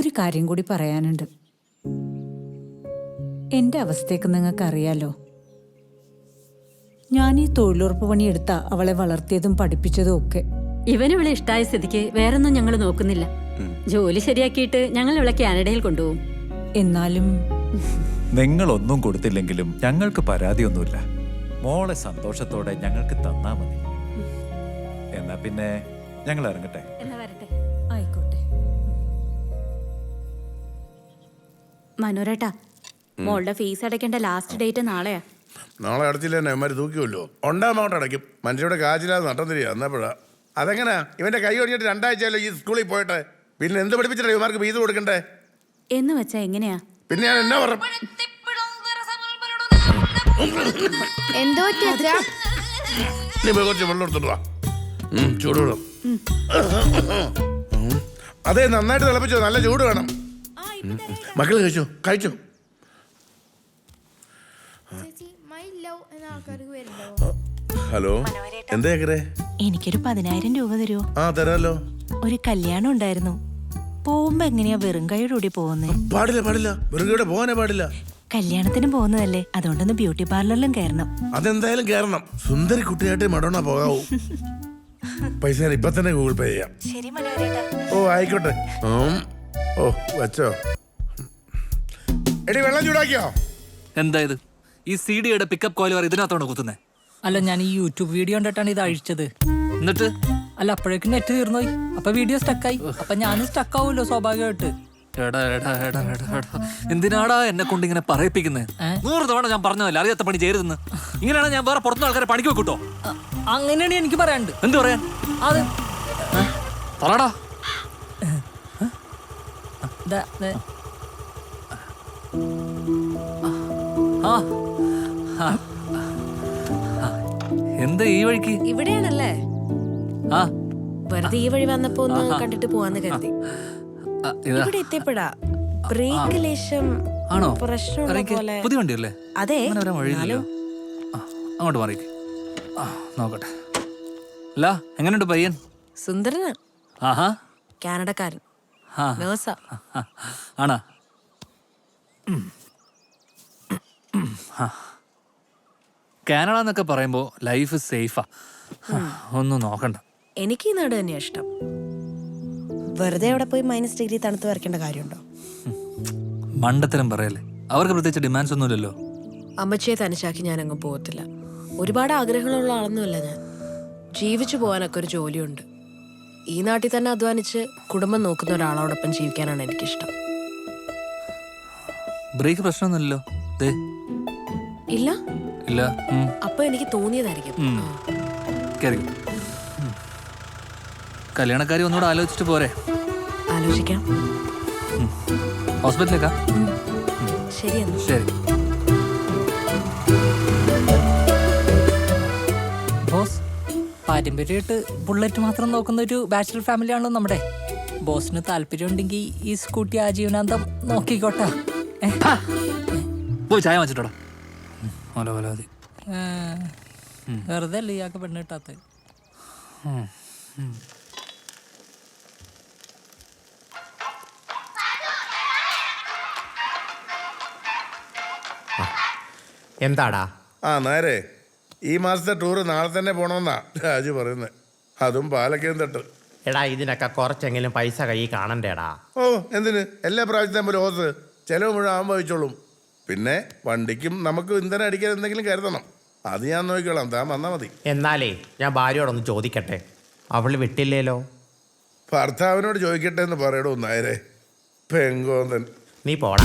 ഒരു കാര്യം കൂടി പറയാനുണ്ട്. എന്റെ അവസ്ഥയൊക്കെ നിങ്ങൾക്ക് അറിയാലോ ഞാൻ ഈ തൊഴിലുറപ്പ് പണിയെടുത്ത അവളെ വളർത്തിയതും പഠിപ്പിച്ചതും ഒക്കെ. ഇവന് ഇവളെ ഇഷ്ടായ സ്ഥിതിക്ക് വേറൊന്നും ഞങ്ങൾ നോക്കുന്നില്ല. ജോലി ശരിയാക്കിയിട്ട് ഞങ്ങൾ ഇവളെ കാനഡയിൽ കൊണ്ടുപോകും. എന്നാലും നിങ്ങൾ ഒന്നും കൊടുത്തില്ലെങ്കിലും ഞങ്ങൾക്ക് പരാതിയൊന്നുമില്ല. മോളെ സന്തോഷത്തോടെ ഞങ്ങൾക്ക് തന്നാ മതി. എന്നാ പിന്നെ ഞങ്ങൾ ഇറങ്ങട്ടെ. എന്നാ വരട്ടെ. മനോരേട്ടാ മോളുടെ ഫീസ് അടയ്ക്കേണ്ട ലാസ്റ്റ് ഡേറ്റ് നാളെയാ. നാളെ അടച്ചില്ല തന്നെ അവന്മാർ തൂക്കിയല്ലോ ഉണ്ടാമോട്ട് അടയ്ക്കും. മനുഷ്യരുടെ കാശില്ലാതെ നട്ടം തിരിക എന്നപ്പോഴാ അതെങ്ങനാ? ഇവന്റെ കൈ ഒടിഞ്ഞിട്ട് രണ്ടാഴ്ചയല്ലോ ഈ സ്കൂളിൽ പോയിട്ട്? പിന്നെ എന്ത് പഠിപ്പിച്ചിട്ടാ ഇവർക്ക് ഫീസ് കൊടുക്കണ്ടേ? എന്ന് വെച്ചാ എങ്ങനെയാ? പിന്നെ ഞാൻ എന്നാ പറ എന്തോ അച്ഛാ? നീ പോയി കുറച്ച് വെള്ളം എടുത്തിട്ട് വാ. ചൂടുവെള്ളം അതെ നന്നായിട്ട് തിളപ്പിച്ചോ നല്ല ചൂട് വേണം. മക്കൾ കഴിച്ചു? കഴിച്ചു? ഹലോ? എന്താ എനിക്കൊരു പതിനായിരം രൂപ തരുമോ ആ തരാലോ. ഒരു കല്യാണം ഉണ്ടായിരുന്നു. പോകുമ്പോ എങ്ങനെയാ വെറും കൈയോടുകൂടി പോകുന്നേ? പാടില്ല പാടില്ല. വെറും വെറുതെ പോകാനേ പാടില്ല. കല്യാണത്തിന് പോകുന്നതല്ലേ. അതുകൊണ്ടൊന്ന് ബ്യൂട്ടി പാർലറിലും കയറണം. അതെന്തായാലും കയറണം. സുന്ദരി കുട്ടിയായിട്ട് മടോണ പോകാവൂ. പൈസ ഇപ്പൊ തന്നെ ഗൂഗിൾ പേ ചെയ്യാം. ശരി ഓ ആയിക്കോട്ടെ. ഓ വെച്ചോ. എടി വെള്ളം ചൂടാക്കിയോ? എന്താ ഇത്? ഈ സി ഡിയുടെ പിക്കപ്പ് കോയിൽ വരെ കുത്തുന്നത് കുത്തുന്നേ? അല്ല ഞാൻ ഈ യൂട്യൂബ് വീഡിയോ കണ്ടിട്ടാണ് ഇത് അഴിച്ചത്. എന്നിട്ട്? അല്ല അപ്പോഴേക്കും നെറ്റ് തീർന്നുപോയി അപ്പൊ വീഡിയോ സ്റ്റക്കായി അപ്പൊ ഞാനും സ്റ്റക്ക് ആവുമല്ലോ സ്വാഭാവികമായിട്ട്. എടാ എടാ എടാ എടാ എടാ. എന്തിനാടാ എന്നെ കൊണ്ട് ഇങ്ങനെ പറയിപ്പിക്കുന്നത്? നൂറ് തവണ ഞാൻ പറഞ്ഞതല്ലേ അറിയാത്ത പണി ചെയ്യരുതെന്ന്. ഇങ്ങനെയാണ് ഞാൻ വേറെ പുറത്തുനിന്ന് ആൾക്കാരെ പണിക്ക് വെക്കൂട്ടോ? അങ്ങനെയാണ് എനിക്ക് പറയാനുണ്ട്. എന്ത് പറയാൻ? അത് പറടാ. എന്താ ഈ വഴിക്ക്? ഇവിടെയാണല്ലേ? ആ. വെറുതെ ഈ വഴി വന്നപ്പോ ഒന്ന് കണ്ടിട്ട് പോവാന്ന് കരുതി. ഇവിടെ എത്തിയപ്പെടാ ബ്രേക്ക് ലേശം ആണോ? പുതിയ വണ്ടിയല്ലേ അതെ. അങ്ങനെ വരാൻ വഴിയില്ലല്ലോ. അങ്ങോട്ട് മാറി. നോക്കട്ടെ. അല്ല എങ്ങനെയുണ്ട് പയ്യൻ? സുന്ദരന്. ആഹാ. കാനഡക്കാരൻ. ആ നേഴ്സാ ആണോ? കാനഡ എന്നൊക്കെ പറയുമ്പോൾ ലൈഫ് സേഫാ. ഒന്നും നോക്കണ്ട. എനിക്ക് ഈ നാട് തന്നെയാ ഇഷ്ടം. വെറുതെ അവിടെ പോയി മൈനസ് ഡിഗ്രി തണുത്ത് വരയ്ക്കേണ്ട കാര്യമുണ്ടോ? മണ്ടത്തരം പറയല്ലേ. അവർക്ക് പ്രത്യേകിച്ച് ഡിമാൻഡ്സ് ഒന്നുമില്ലല്ലോ അമ്മച്ചിയെ തനിച്ചാക്കി ഞാൻ അങ്ങ് പോകത്തില്ല. ഒരുപാട് ആഗ്രഹങ്ങളുള്ള ആളൊന്നുമല്ല ഞാൻ. ജീവിച്ചു പോകാനൊക്കെ ഒരു ജോലിയുണ്ട്. ഈ നാട്ടിൽ തന്നെ അധ്വാനിച്ച് കുടുംബം നോക്കുന്ന ഒരാളോടൊപ്പം ജീവിക്കാനാണ് എനിക്കിഷ്ടം. ബ്രേക്ക് പ്രശ്നമൊന്നുമില്ലല്ലോ. ഇല്ല? ഇല്ല. അപ്പൊ എനിക്ക് തോന്നിയതായിരിക്കും. കല്യാണക്കാരി ഒന്നുകൂടെ ആലോചിച്ചിട്ട് പോരെ. ആലോചിക്കാം. ഹോസ്പിറ്റലിലേക്കാ? ശരി ശരി. പാരമ്പര്യമായിട്ട് ബുള്ളറ്റ് മാത്രം നോക്കുന്ന ഒരു ബാച്ചിലർ ഫാമിലി ആണല്ലോ നമ്മുടെ. ബോസിന് താല്പര്യം ഉണ്ടെങ്കിൽ ഈ സ്കൂട്ടി ആജീവനാന്തം നോക്കിക്കോട്ടെ? പോയി ചായ വാങ്ങിച്ചിട്ടോടാ. മതി. വെറുതെ അല്ലേ ഇയാൾക്ക് പെണ്ണ് കിട്ടാത്ത എന്താടാ? ആ നേരെ ഈ മാസത്തെ ടൂറ് നാളെ തന്നെ പോണമെന്നാ രാജു പറയുന്നത്. അതും പാലക്കയം തട്ട്. എടാ ഇതിനൊക്കെ കുറച്ചെങ്കിലും പൈസ കൈ കാണണ്ടേടാ. ഓ എന്തിന്? എല്ലാ പ്രാവശ്യത്തെയും പോലെ ഓസ്. ചെലവ് മുഴുവൻ ആകുമ്പോൾ പിന്നെ വണ്ടിക്കും നമുക്ക് ഇന്ധനം അടിക്കാൻ എന്തെങ്കിലും കരുതണം. അത് ഞാൻ നോക്കിക്കോളാം. താൻ വന്നാൽ മതി. എന്നാലേ ഞാൻ ഭാര്യയോടൊന്ന് ചോദിക്കട്ടെ. അവൾ വിട്ടില്ലേലോ? ഭർത്താവിനോട് ചോദിക്കട്ടെ എന്ന് പറയടോ നായരെ. പെങ്കോന്തൻ. നീ പോടാ.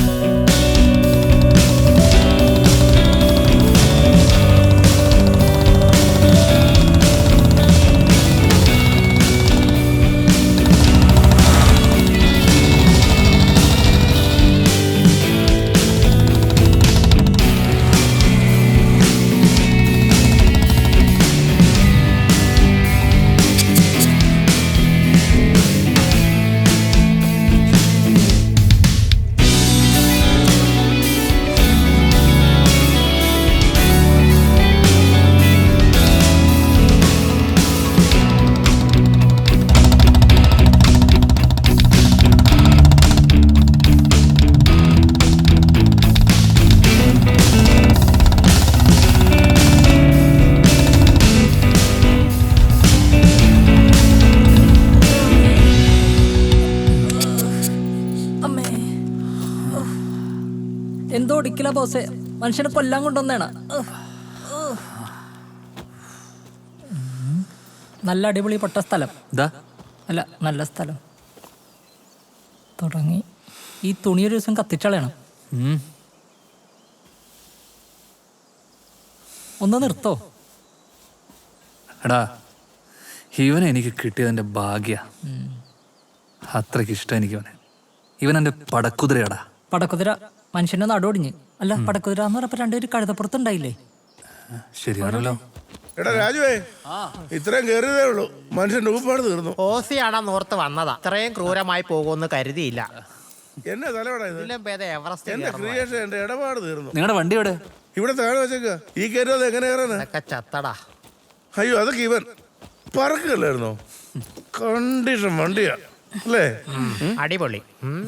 ബോസേ മനുഷ്യനെ കൊല്ലാൻ കൊണ്ടുവന്നേണ. നല്ല അടിപൊളി പൊട്ട സ്ഥലം. അല്ല നല്ല സ്ഥലം. തുടങ്ങി. ഈ തുണി ഒരു ദിവസം കത്തിച്ചളയണം. ഒന്ന് നിർത്തോ. എടാ ഇവനെ എനിക്ക് കിട്ടിയതിന്റെ ഭാഗ്യ. അത്രയ്ക്ക് ഇഷ്ടം എനിക്ക് ഇവനെ ഇവൻ എന്റെ പടക്കുതിരയാടാ. പടക്കുതിര മനുഷ്യന്റെ നടുവൊടിഞ്ഞ്. അല്ല പടക്കുതിര എന്ന് പറഞ്ഞപ്പോ രണ്ടുപേര് കഴുതപ്പുറത്തുണ്ടായില്ലേ? ശരിയാണല്ലോ. എടാ രാജുവേ ഇത്രയും കയറിയതേ ഉള്ളൂ. മനുഷ്യന്റെ ഉപ്പാട് തീർന്നു. ഓസിയാണെന്ന് ഓർത്ത് വന്നതാ. ഇത്രയും ക്രൂരമായി പോകുമെന്ന് കരുതിയില്ല. എന്നെ തലവടാ ഇത്? ഇതിലും ഭേദം എവറസ്റ്റ് എന്റെ ക്രിയേഷൻ എന്റെ ഇടപാട് തീർന്നു. നിങ്ങളുടെ വണ്ടി എവിടെ? ഇവിടെ താഴെ വെച്ചേക്ക. ഈ കയറിയത് എങ്ങനെ കയറാനാ? ഒക്കെ ചത്തടാ. അയ്യോ അതൊക്കെ ഇവൻ പറക്കല്ലായിരുന്നോ കണ്ടീഷൻ വണ്ടിയാ. അല്ലേ? അടിപൊളി. ഉം.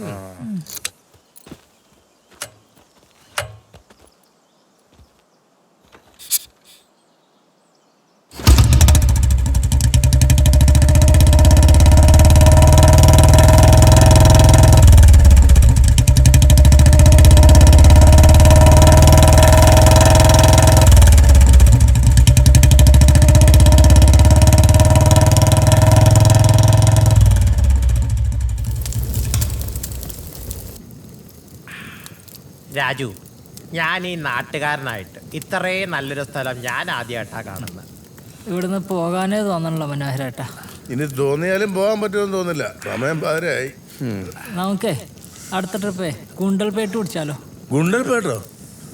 രാജു ഞാൻ ഈ നാട്ടുകാരനായിട്ട് ഇത്രയും നല്ലൊരു സ്ഥലം ഞാൻ ആദ്യമായിട്ടാ കാണുന്നത് ഇവിടുന്ന് പോകാനേ തോന്നണല്ലോ മനോഹരേട്ടാ. ഇനി തോന്നിയാലും പോകാൻ പറ്റുമെന്ന് തോന്നില്ല. സമയം പതിരായി. നമുക്കേ അടുത്ത ട്രിപ്പേ ഗുണ്ടൽപേട്ട് പിടിച്ചാലോ? ഗുണ്ടൽപേട്ടോ?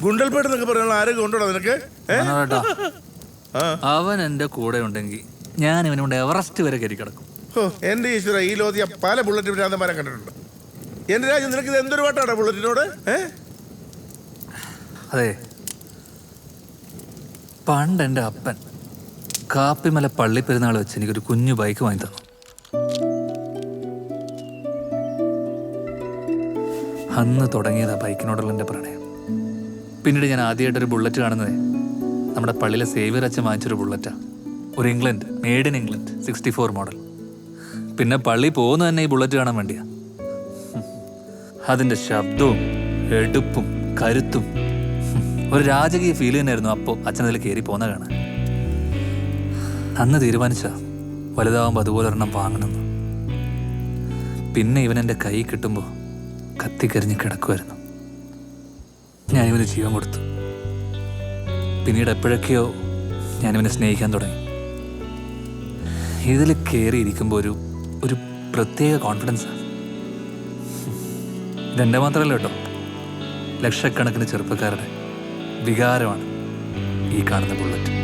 ഗുണ്ടൽപേട്ട് എന്നൊക്കെ പറയാനുള്ള ആരും കൊണ്ടോ നിനക്ക്? ഏ? മനോഹരേട്ടാ ആ. അവൻ എന്റെ കൂടെ ഉണ്ടെങ്കിൽ ഞാൻ ഇവനെ കൊണ്ട് എവറസ്റ്റ് വരെ കയറി കിടക്കും. ഹോ, എന്റെ ഈശ്വര ഈ ലോതിയ പല ബുള്ളറ്റ് ഭ്രാന്തന്മാരെ കണ്ടിട്ടുണ്ട്. എന്റെ രാജ്യം നിനക്ക് ഇത് എന്തൊരു പാട്ടാണ് ബുള്ളറ്റിനോട് ഏ? അതെ. പണ്ട് എന്റെ അപ്പൻ കാപ്പിമല പള്ളി പെരുന്നാൾ വെച്ച് എനിക്കൊരു കുഞ്ഞു ബൈക്ക് വാങ്ങി തന്നു. അന്ന് തുടങ്ങിയതാ ബൈക്കിനോടുള്ള എന്റെ പ്രണയം. പിന്നീട് ഞാൻ ആദ്യമായിട്ടൊരു ബുള്ളറ്റ് കാണുന്നത് നമ്മുടെ പള്ളിയിലെ സേവിയർ അച്ഛൻ വാങ്ങിച്ചൊരു ബുള്ളറ്റാണ് ഒരു England made in England sixty four model പിന്നെ പള്ളി പോകുന്ന തന്നെ ഈ ബുള്ളറ്റ് കാണാൻ വേണ്ടിയാ. അതിന്റെ ശബ്ദവും എടുപ്പും കരുത്തും ഒരു രാജകീയ ഫീൽ തന്നെയായിരുന്നു അപ്പോൾ അച്ഛൻ അതിൽ കയറി പോകുന്ന കാണാൻ. അന്ന് തീരുമാനിച്ച വലുതാവുമ്പോൾ അതുപോലെ ഒരെണ്ണം വാങ്ങണമെന്ന്. പിന്നെ ഇവൻ എന്റെ കൈ കിട്ടുമ്പോൾ കത്തിക്കരിഞ്ഞ് കിടക്കുമായിരുന്നു ഞാൻ ഇവന് ജീവൻ കൊടുത്തു. പിന്നീട് എപ്പോഴൊക്കെയോ ഞാനിവനെ സ്നേഹിക്കാൻ തുടങ്ങി. ഇതിൽ കയറിയിരിക്കുമ്പോൾ ഒരു ഒരു പ്രത്യേക കോൺഫിഡൻസാണ് ഇതെന്റെ മാത്രമല്ല കേട്ടോ. ലക്ഷക്കണക്കിന് ചെറുപ്പക്കാരുടെ വികാരമാണ് ഈ കാണുന്ന ബുള്ളറ്റ്.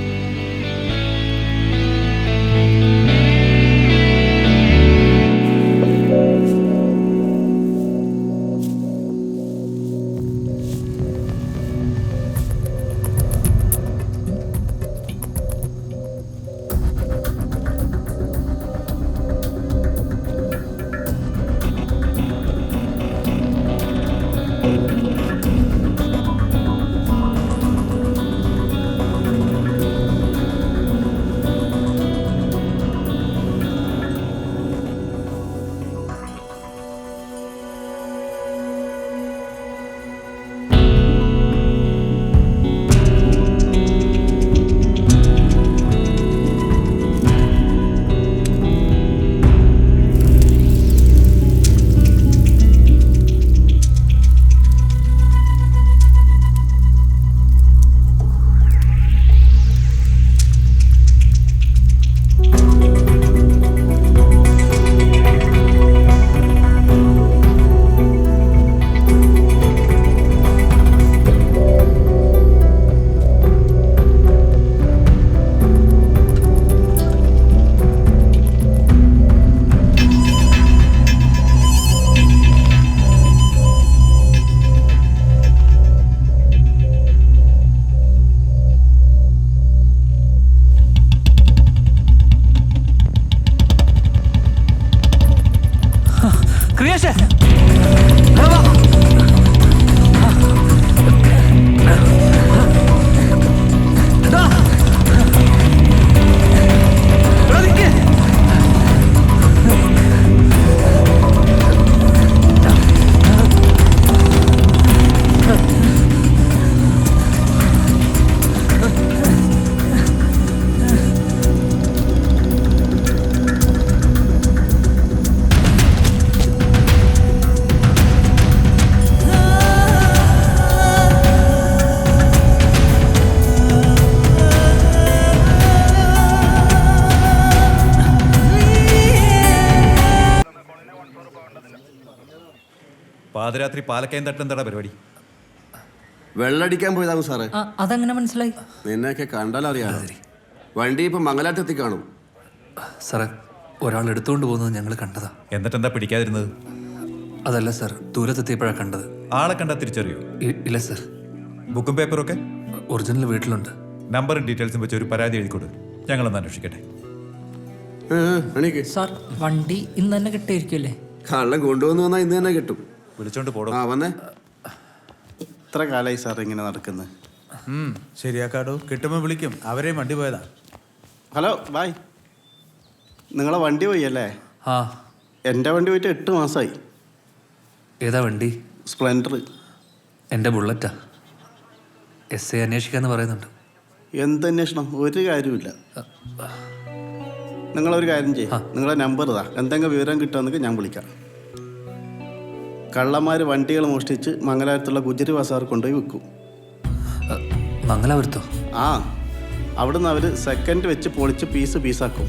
പാതിരാത്രി പാലക്കയം തട്ടെന്താടാ പരിപാടി? വെള്ളടിക്കാൻ പോയതാകും സാറേ. അതങ്ങനെ അതെങ്ങനെ മനസ്സിലായി? നിന്നെയൊക്കെ കണ്ടാലറിയാലോ വണ്ടി ഇപ്പൊ മംഗലാറ്റെത്തി കാണും. സാറേ ഒരാൾ എടുത്തുകൊണ്ട് പോകുന്നത് ഞങ്ങൾ കണ്ടതാ. എന്നിട്ട് എന്താ പിടിക്കാതിരുന്നത്? അതല്ല സാർ ദൂരത്തെത്തിയപ്പോഴാണ് കണ്ടത്. ആളെ കണ്ടാ തിരിച്ചറിയോ? ഇ- ഇല്ല സർ. ബുക്കും പേപ്പറും ഒക്കെ ഒറിജിനൽ വീട്ടിലുണ്ട്. നമ്പറും ഡീറ്റെയിൽസും വെച്ച് ഒരു പരാതി എഴുതിക്കൊടു ഞങ്ങളൊന്ന് അന്വേഷിക്കട്ടെ. ഏ, ഏ, എണീക്ക്. സാർ വണ്ടി ഇന്ന് തന്നെ കിട്ടിയിരിക്കുമല്ലേ കള്ളം കൊണ്ടുവന്നു വന്നാൽ ഇന്ന് തന്നെ കിട്ടും. വിളിച്ചോണ്ട് പോടോ. ആ വന്നേ. ഇത്ര കാലമായി സാർ ഇങ്ങനെ നടക്കുന്നത് ശരിയാക്കാടോ. കിട്ടുമ്പോൾ വിളിക്കും. അവരെയും വണ്ടി പോയതാ. Hello bye. നിങ്ങളെ വണ്ടി പോയി അല്ലേ ആ. എന്റെ വണ്ടി പോയിട്ട് എട്ട് മാസമായി ഏതാ വണ്ടി? സ്പ്ലെൻഡർ എന്റെ ബുള്ളറ്റാ. എസ് ഐ അന്വേഷിക്കാന്ന് പറയുന്നുണ്ട്. എന്ത് അന്വേഷണം? ഒരു കാര്യമില്ല നിങ്ങളൊരു കാര്യം ചെയ്യും. നിങ്ങളെ നമ്പർ ഇതാ. എന്തെങ്കിലും വിവരം കിട്ടുമെന്നൊക്കെ ഞാൻ വിളിക്കാം. കള്ളന്മാർ വണ്ടികൾ മോഷ്ടിച്ച് മംഗലാപുരത്തുള്ള ഗുജറി ബസാർ കൊണ്ടുപോയി വിൽക്കും. മംഗലാപുരത്തോ? ആ അവിടുന്ന് അവർ സെക്കൻഡ് വെച്ച് പൊളിച്ച് പീസ് പീസാക്കും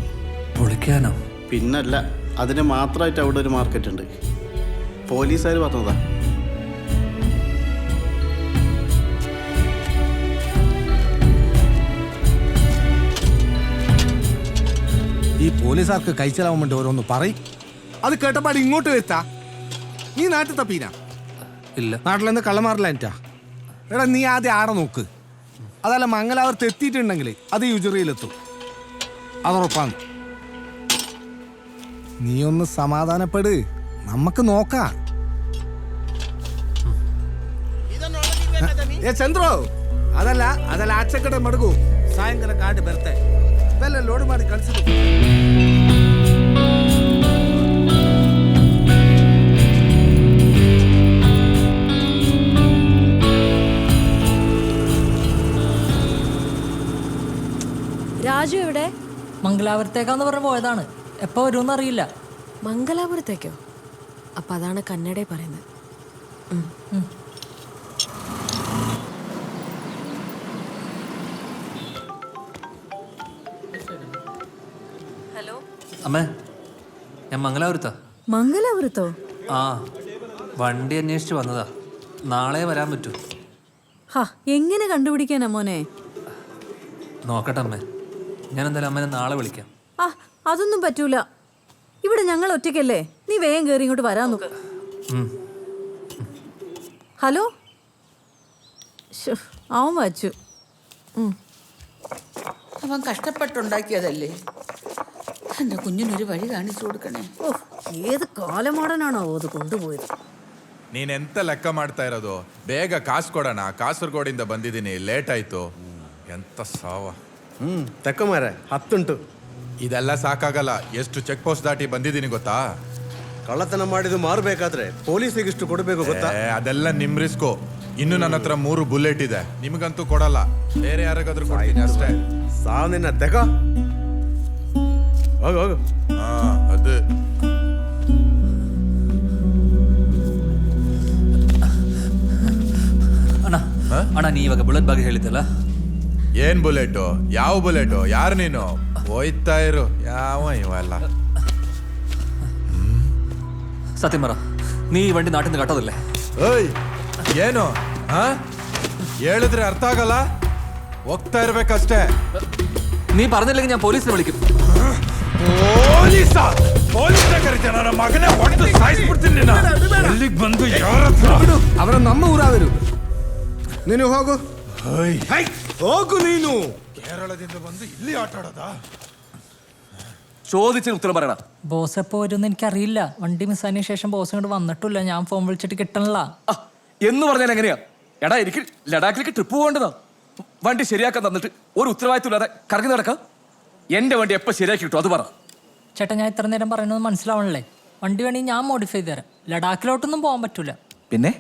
പൊളിക്കാനോ? പിന്നല്ല അതിന് മാത്രമായിട്ട് അവിടെ ഒരു മാർക്കറ്റ് ഉണ്ട്. പോലീസുകാർ പറഞ്ഞതാ. ഈ പോലീസുകാർക്ക് കഴിച്ചലാവാൻ വേണ്ടി ഓരോന്ന് പറയും. അത് കേട്ടപ്പാട് ഇങ്ങോട്ട് എത്താ നീ നാട്ടിൽ തപ്പീന ഇല്ല നാട്ടിലെന്ത് കള്ളമാറില്ല എനിറ്റാ എടാ നീ ആദ്യം ആടെ നോക്ക് അതല്ല മംഗലാപുരത്ത് എത്തിയിട്ടുണ്ടെങ്കിൽ അത് യുജറിയിലെത്തും അതുറപ്പാണ് നീ ഒന്ന് സമാധാനപ്പെട് നമുക്ക് നോക്കാം ಏ ಚಂದ್ರು ಅದಲ್ಲ ಅದಲ್ಲ ಆಚೆ ಕಡೆ ಮಡಗು ಸಾಯಂಕಾಲ ಗಾಡಿ ಬರುತ್ತೆ ಅದೆಲ್ಲ ಲೋಡ್ ಮಾಡಿ ಕಳ್ಸಿದ್ರು രാജു എവിടെ? മംഗലാപുരത്തേക്കാന്ന് പറഞ്ഞ് പോയതാണ്. എപ്പോൾ വരുമെന്ന് അറിയില്ല മംഗലാപുരത്തേക്കോ? അപ്പൊ അതാണ് കന്നഡയിൽ പറയുന്നത്. ഹലോ? അമ്മേ ഞാൻ മംഗലാപുരത്താ. മംഗലാപുരത്തോ? ആ വണ്ടി അന്വേഷിച്ച് വന്നതാ. നാളെ വരാൻ പറ്റൂ. ഹാ എങ്ങനെ കണ്ടുപിടിക്കാനാ മോനെ? നോക്കട്ടെ അമ്മേ. ഞാൻ എന്തായാലും അമ്മനെ നാളെ വിളിക്കാം. ആ അതൊന്നും പറ്റൂല. ഇവിടെ ഞങ്ങൾ ഒറ്റയ്ക്കല്ലേ? നീ വേഗം കയറി ഇങ്ങോട്ട് വരാൻ നോക്ക്. ഹലോ? അവൻ വച്ചു. അവൻ കഷ്ടപ്പെട്ടുണ്ടാക്കിയതല്ലേ? എന്റെ കുഞ്ഞിനൊരു വഴി കാണിച്ചു കൊടുക്കണേ. ഓ ഏത് കാലമാടനാണോ അത് കൊണ്ടുപോയത്? ನೀನ್ ಎಂತ ಲೆಕ್ಕ ಮಾಡ್ತಾ ಇರೋದು ಬೇಗ ಕಾಸು ಕೊಡೋಣ ಕಾಸರಗೋಡಿಂದ ಬಂದಿದ್ದೀನಿ ಲೇಟ್ ಹ್ಮ್ ತಕ್ಕಮಾರೆ ಹತ್ತುಂಟು. ಇದೆಲ್ಲ ಸಾಕಾಗಲ್ಲ. ಎಷ್ಟು ಚೆಕ್ ಪೋಸ್ಟ್ ದಾಟಿ ಬಂದಿದ್ದೀನಿ ಗೊತ್ತಾ? ಕಳ್ಳತನ ಮಾಡಿದ್ದು ಮಾರಬೇಕಾದ್ರೆ ಪೊಲೀಸಿಗೆ ಇಷ್ಟು ಕೊಡಬೇಕು ಗೊತ್ತಾ? ಏ, ಅದೆಲ್ಲ ನಿಮ್ ರಿಸ್ಕು ಇನ್ನು ನನ್ನ ಹತ್ರ ಮೂರು ಬುಲೆಟ್ ಇದೆ. ನಿಮಗಂತೂ ಕೊಡಲ್ಲ. ಬೇರೆ ಯಾರಿಗಾದ್ರೂ ಕೊಡ್ತೀನಿ ಅಷ್ಟೇ. ಸಾ ನಿನ್ನ ತೆಗ. ಹೋಗು ಹೋಗು. ಹಾ ಅದು. ಅಣ್ಣ ಅಣ್ಣ ನೀ ಇವಾಗ ಬುಲೆಟ್ ಬಗ್ಗೆ ಹೇಳಿದ್ದಲ್ಲ? ಏನ್ ಬುಲೆಟು ಯಾವ ಬುಲೆಟು ಯಾರು ನೀನು ಹೋಯ್ತಾ ಇರು ಯಾವ ಇವೆಲ್ಲ സത്യം പറ നീ ഈ വണ്ടി നാട്ടിൽ നിന്ന് കട്ടതല്ലേ ಓಯ್ ಏನು ಹಾ ಹೇಳಿದ್ರೆ ಅರ್ಥ ಆಗಲ್ಲ ಹೋಗ್ತಾ ಇರ್ಬೇಕಷ್ಟೇ നീ പറഞ്ഞില്ലെങ്കിൽ ഞാൻ പോലീസിനെ വിളിക്കും ಪೊಲೀಸ ಪೊಲೀಸ ಕರಿತೇನೆ ನನ್ನ ಮಗನೇ ಹೊಡೆದು ಸಾಯಿಸ್ಬಿಡ್ತೀನಿ ನಿನ್ನ. ಎಲ್ಲಿಗ್ ಬಂದು ಯಾರ ಹತ್ರ ಅವರ ನಮ್ಮ ಊರಾದರು ನೀನು ಹೋಗು ಹೈ, ಹೋಗು ನೀನು ಕೇರಳದಿಂದ ಬಂದು ಇಲ್ಲಿ ಆಟ ಆಡೋದಾ ചോദിച്ചതിന് ഉത്തരം പറയണ ബോസ് എപ്പോൾ വരുമെന്ന് എനിക്കറിയില്ല വണ്ടി മിസ്സായതിനു ശേഷം ബോസ് ഇങ്ങോട്ട് വന്നിട്ടില്ല ഞാൻ ഫോൺ വിളിച്ചിട്ട് കിട്ടണില്ല എന്ന് പറഞ്ഞാൽ എങ്ങനെയാ എടാ എനിക്ക് ലഡാക്കിലേക്ക് ട്രിപ്പ് പോകേണ്ടതാ വണ്ടി ശരിയാക്കാൻ തന്നിട്ട് ഒരു ഉത്തരവാദിത്വം ഇല്ലാതെ കറങ്ങി നടക്കാം എന്റെ വണ്ടി എപ്പോ ശരിയാക്കി കിട്ടും അത് പറ ചേട്ടാ ഞാൻ ഇത്ര നേരം പറയുന്നത് മനസ്സിലാവണല്ലേ വണ്ടി വേണമെങ്കിൽ ഞാൻ മോഡിഫൈ ചെയ്ത് തരാം ലഡാക്കിലോട്ടൊന്നും പോകാൻ പറ്റൂല പിന്നെ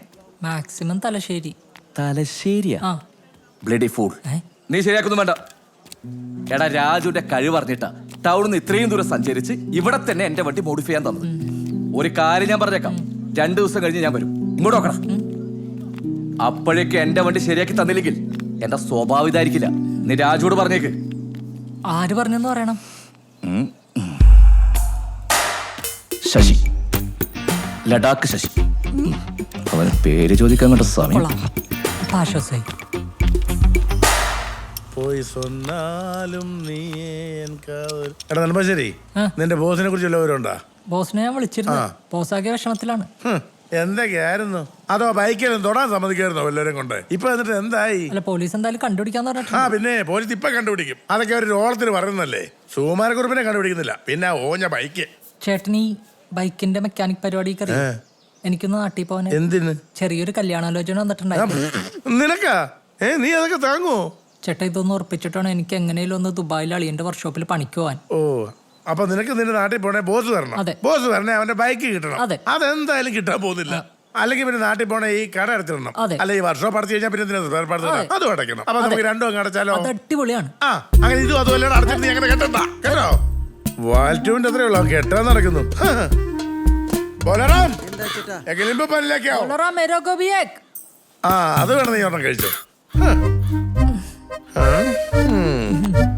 മാക്സിമം തലശ്ശേരി തലശ്ശേരിയാ ആ ബ്ലഡി ഫൂൾ നീ ശരിയാക്കൊന്നും വേണ്ട. എടാ രാജുവിന്റെ കഴിവ് അറിഞ്ഞിട്ടാ ടൗണിൽ നിന്ന് ഇത്രയും ദൂരം സഞ്ചരിച്ച് ഇവിടെ തന്നെ എന്റെ വണ്ടി മോഡിഫൈ ചെയ്യാൻ തന്നു ഒരു കാര്യം ഞാൻ പറഞ്ഞേക്കാം. രണ്ടു ദിവസം കഴിഞ്ഞ് ഞാൻ വരും. ഇങ്ങോട്ട് നോക്കണം അപ്പോഴേക്ക് എന്റെ വണ്ടി ശരിയാക്കി തന്നില്ലെങ്കിൽ എന്റെ സ്വഭാവം ഇതായിരിക്കില്ല. നീ രാജുവോട് പറഞ്ഞേക്ക്. ആര് പറഞ്ഞെന്ന് പറയണം? ശശി. ലഡാക്ക് ശശി. അവന് പേര് ചോദിക്കാൻ വേണ്ട സമയം. കൊള്ളാം. ആശ്വാസമായി പോയി നീ എടാ നെടുമ്പാശ്ശേരി നിന്റെ ബോസിനെ കുറിച്ച് വല്ലവരുണ്ടോ ബോസിനെ ഞാൻ വിളിച്ചിരുന്നു. ബോസാകെ വിഷമത്തിലാണ്. എന്തൊക്കെയായിരുന്നു? അതോ ബൈക്കിലും തൊടാൻ സമ്മതിക്കായിരുന്നോ എല്ലാവരും കൊണ്ട്? ഇപ്പൊ എന്നിട്ട് എന്തായി? അല്ല പോലീസ് എന്തായാലും കണ്ടുപിടിക്കാന്ന് ആ പിന്നെ പോലീസ് ഇപ്പൊ കണ്ടുപിടിക്കും. അതൊക്കെ ഒരു ഓളത്തിന് പറയുന്നല്ലേ സുകുമാരക്കുറിപ്പിനെ കണ്ടുപിടിക്കുന്നില്ല. പിന്നെ ഓഞ്ഞ ബൈക്ക്. ബൈക്കിന്റെ മെക്കാനിക് പരിപാടി എനിക്കൊന്ന് നാട്ടിൽ പോവാൻ എന്തിന്? ചെറിയൊരു കല്യാണാലോചന വന്നിട്ടുണ്ടായിരുന്നു. നിനക്കാ? ഏ നീ അതൊക്കെ താങ്ങോ ചേട്ടാ ഇതൊന്ന് ഉറപ്പിച്ചിട്ടാണ് എനിക്ക് എങ്ങനെയും ഒന്ന് ദുബായിൽ അളിയന്റെ വർക്ക്ഷോപ്പിൽ പണിക്ക് പോവാൻ? ഓ അപ്പൊ നിനക്ക് നിന്റെ നാട്ടിൽ പോണേ ബോസ് തരണം അതെ. ബോസ് തരണേ അവന്റെ ബൈക്ക് കിട്ടണം. അതെ. അതെന്തായാലും കിട്ടാൻ പോകുന്നില്ല. അല്ലെങ്കിൽ പിന്നെ നാട്ടിൽ പോണേ ഈ കട അടച്ചിടണം അതെ. അല്ല ഈ വർഷം അടച്ചു കഴിഞ്ഞാൽ പിന്നെ parts ഇടാൻ? അതും. അടയ്ക്കണം. അപ്പൊ നമുക്ക് രണ്ടും അങ്ങ് അടച്ചാലോ? അത് അടിപൊളിയാണ്. ആ അങ്ങനെ ഇതും അതുമല്ല അടച്ചിട്ട് നീ അങ്ങനെ കെട്ടണ്ട. കേട്ടോ? വാൽറ്റൂവിന്റെ അത്രേ ഉള്ളൂ. കെട്ടാൻ നടക്കുന്നു. ബോലറാം എങ്കിലും പല്ലിലേക്കോ ബോളറാ മേരോ കോ ഭി ഏക്. ആ അത് വേണം നീ ഒരെണ്ണം കഴിച്ചോ. ഹ. ആ, ഉം.